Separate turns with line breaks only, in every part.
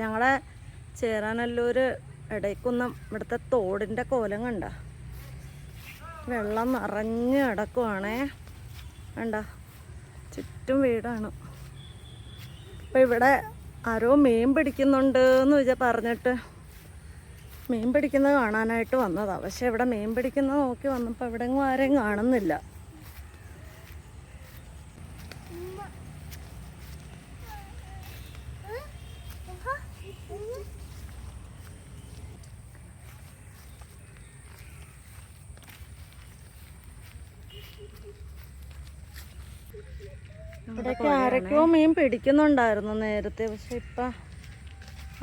ഞങ്ങളെ ചേരാനല്ലൂർ ഇടയ്ക്കുന്നം ഇവിടുത്തെ തോടിന്റെ കോലം കണ്ട. വെള്ളം നിറഞ്ഞ് കിടക്കുവാണേ. വേണ്ട ചുറ്റും വീടാണ്. അപ്പം ഇവിടെ ആരോ മീൻ പിടിക്കുന്നുണ്ട് എന്ന് വിചാ പറഞ്ഞിട്ട് മീൻ പിടിക്കുന്നത് കാണാനായിട്ട് വന്നതാണ് പക്ഷെ ഇവിടെ മീൻ പിടിക്കുന്നത് നോക്കി വന്നപ്പോൾ എവിടെയെങ്കിലും ആരെയും കാണുന്നില്ല. ഇവിടെയൊക്കെ ആരൊക്കെയോ മീൻ പിടിക്കുന്നുണ്ടായിരുന്നു നേരത്തെ പക്ഷെ ഇപ്പം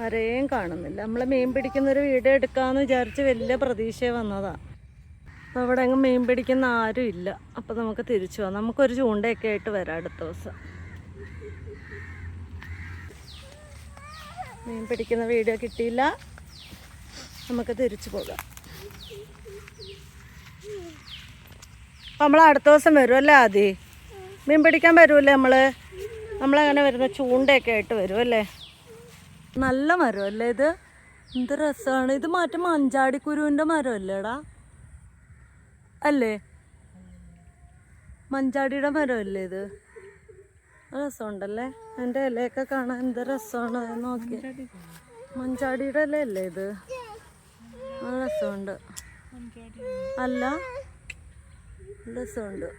ആരെയും കാണുന്നില്ല. നമ്മൾ മീൻ പിടിക്കുന്ന ഒരു വീട് എടുക്കാന്ന് വിചാരിച്ച് വലിയ പ്രതീക്ഷ വന്നതാ. അപ്പോൾ ഇവിടെ അങ്ങ് മീൻ പിടിക്കുന്ന ആരും ഇല്ല. അപ്പോൾ നമുക്ക് തിരിച്ചു പോകാം നമുക്കൊരു ചൂണ്ടയൊക്കെ ആയിട്ട് വരാം അടുത്ത ദിവസം. മീൻ പിടിക്കുന്ന വീഡിയോ കിട്ടിയില്ല. നമുക്ക് തിരിച്ചു പോകാം. നമ്മൾ അടുത്ത ദിവസം വരുമല്ലേ ആദി? മീൻ പിടിക്കാൻ വരുമല്ലേ നമ്മൾ നമ്മളങ്ങനെ വരുന്ന ചൂണ്ടയൊക്കെ ആയിട്ട് വരും അല്ലേ? നല്ല മരമല്ലേ ഇത്? എന്ത് രസമാണ് ഇത് മാറ്റം മഞ്ചാടിക്കുരുവിന്റെ മരമല്ലേടാ? അല്ലേ? മഞ്ചാടിയുടെ മരമല്ലേ ഇത്? രസമുണ്ടല്ലേ? എന്റെ ഇലയൊക്കെ കാണാൻ എന്ത് രസമാണ് നോക്കി. മഞ്ചാടിയുടെ ഇല അല്ലേ ഇത് രസമുണ്ട്. അല്ല? രസമുണ്ട്.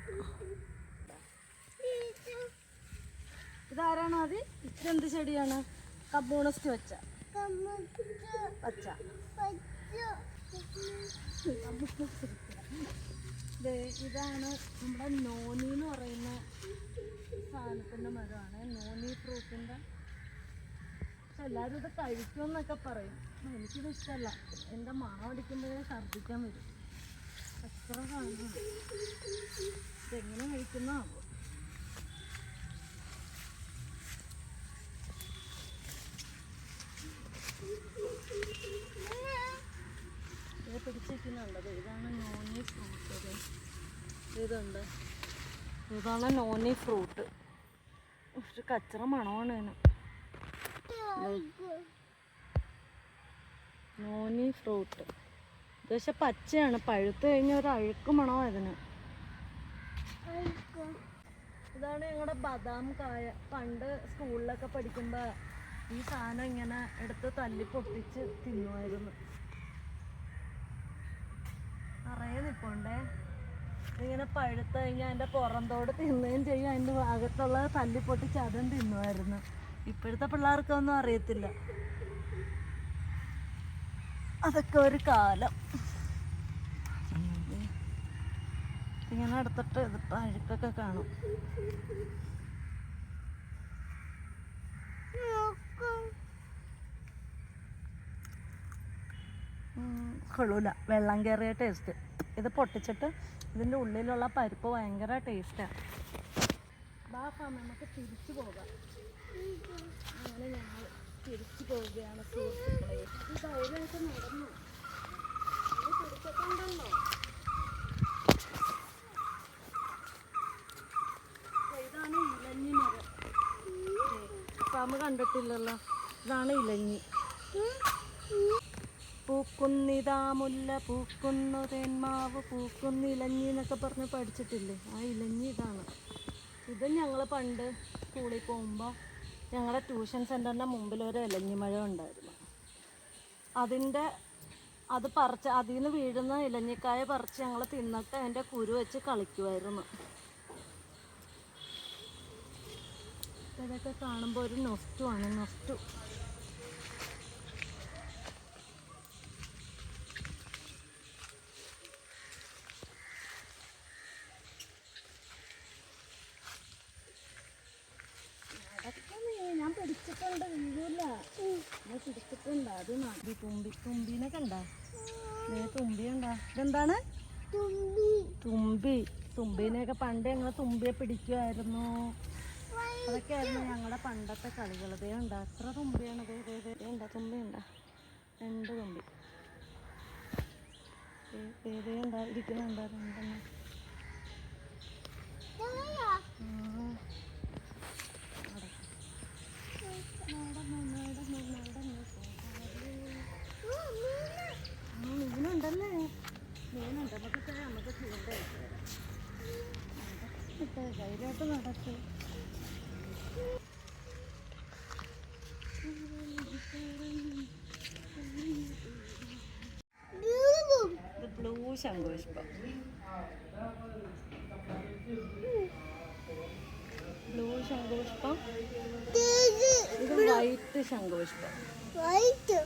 ഇതാരാണ് അത്? എന്ത് ചെടിയാണ്? കബോണസ്റ്റ് വെച്ച. ഇതാണ് നമ്മുടെ നോനി എന്ന് പറയുന്ന സാധനത്തിന്റെ മരമാണ്. നോനി ഫ്രൂട്ടിന്റെ പക്ഷെ എല്ലാവരും ഇത് കഴിക്കുമെന്നൊക്കെ പറയും. എനിക്കിത് ഇഷ്ടമല്ല എന്റെ മണം അടിക്കുമ്പോഴേ ഛർദ്ദിക്കാൻ വരും. എത്ര സാധനമാണ്. ഇതെങ്ങനെ കഴിക്കുന്നതാവോ ഇത് പിടിച്ചിരിക്കുന്നുണ്ടത് ഇതാണ് നോനി ഫ്രൂട്ട് ഇതുണ്ട്. ഇതാണ് നോനി ഫ്രൂട്ട്. ഒരു കച്ചറ മണമാണ് ഇതിന്. Noni fruit. ഇത് പക്ഷെ പച്ചയാണ്. പഴുത്ത് കഴിഞ്ഞ ഒരു അഴുക്ക് മണമാണ് ഇതിന്. ഇതാണ് ഞങ്ങളുടെ ബദാം കായ. പണ്ട് സ്കൂളിലൊക്കെ പഠിക്കുമ്പോൾ ഈ സാധനം ഇങ്ങനെ എടുത്ത് തല്ലി പൊട്ടിച്ച് തിന്നുമായിരുന്നു. നിറയെ നിൽപ്പുണ്ടേ ഇങ്ങനെ പഴുത്ത് കഴിഞ്ഞാൽ അതിന്റെ പുറന്തോട് തിന്നുകയും ചെയ്യും. അതിന്റെ അകത്തുള്ള തല്ലി പൊട്ടിച്ച് അതും തിന്നുമായിരുന്നു. ഇപ്പോഴത്തെ പിള്ളേർക്കൊന്നും അറിയത്തില്ല. അതൊക്കെ ഒരു കാലം. ഇങ്ങനെ എടുത്തിട്ട് ഇതിപ്പോൾ അഴുക്കൊക്കെ കാണും. കൊള്ളൂല. വെള്ളം കയറിയ ടേസ്റ്റ് ഇത് പൊട്ടിച്ചിട്ട് ഇതിന്റെ ഉള്ളിലുള്ള പരിപ്പ് ഭയങ്കര ടേസ്റ്റാണ് ബാപ്പ നമുക്ക് തിരിച്ചു പോകാം. അങ്ങനെ ഞങ്ങൾ തിരിച്ചു പോവുകയാണ് സുഹൃത്തുക്കളെ. ഈ ധൈര്യമായിട്ട് നടന്നു? ഇത് പിടിച്ചിട്ടുണ്ടല്ലോ ഇതാണ് ഇലഞ്ഞി മരം. ഫാമ കണ്ടിട്ടില്ലല്ലോ. ഇതാണ് ഇലഞ്ഞി. പൂക്കുന്നിതാ മുല്ല പൂക്കുന്നു തേന്മാവ് പൂക്കുന്നു ഇലഞ്ഞി എന്നൊക്കെ പറഞ്ഞ് പഠിച്ചിട്ടില്ലേ? ആ ഇലഞ്ഞി ഇതാണ് ഇത് ഞങ്ങൾ പണ്ട് സ്കൂളിൽ പോകുമ്പോൾ ഞങ്ങളുടെ ട്യൂഷൻ സെന്ററിന്റെ മുമ്പിൽ ഒരു ഇലഞ്ഞി മഴ ഉണ്ടായിരുന്നു. അതിന്റെ അത് പറിച്ച് അതിൽ നിന്ന് വീഴുന്ന ഇലഞ്ഞിക്കായ പറിച്ച് ഞങ്ങൾ തിന്നിട്ട് അതിന്റെ കുരു വെച്ച് കളിക്കുമായിരുന്നു ഇതൊക്കെ കാണുമ്പോൾ ഒരു നൊസ്റ്റുമാണ് നൊസ്റ്റു അതൊക്കെ നീ- ഞാൻ പിടിച്ചിട്ടുണ്ട് വീഴൂല അത് തുമ്പി നീ തുമ്പി കണ്ട. ഇതെന്താണ്? തുമ്പി. തുമ്പീനെയൊക്കെ പണ്ട് ഞങ്ങൾ തുമ്പിയെ പിടിക്കുമായിരുന്നു അതൊക്കെയായിരുന്നു ഞങ്ങളുടെ പണ്ടത്തെ കളികൾ ഇതേ ഉണ്ട് എത്ര തുമ്പിയാണ്? ഉണ്ടാ തുമ്പി ഉണ്ടാ രണ്ട് തുമ്പി. ദേ ഉണ്ടാ ഇരിക്കുന്നുണ്ടാ? രണ്ടെണ്ണം ധൈര്യമായിട്ട് നടക്കും. ബ്ലൂ ശംഖുപുഷ്പം. ബ്ലൂ ശംഖുപുഷ്പം. ഇത് വൈറ്റ് ശംഖുപുഷ്പം. വൈറ്റ്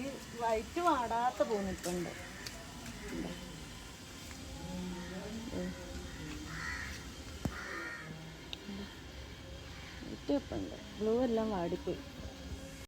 ഈ വൈറ്റ് വാടാത്ത പോന്നിട്ടുണ്ട് വൈറ്റ് നിൽപ്പുണ്ട് ബ്ലൂ എല്ലാം വാടിപ്പോയി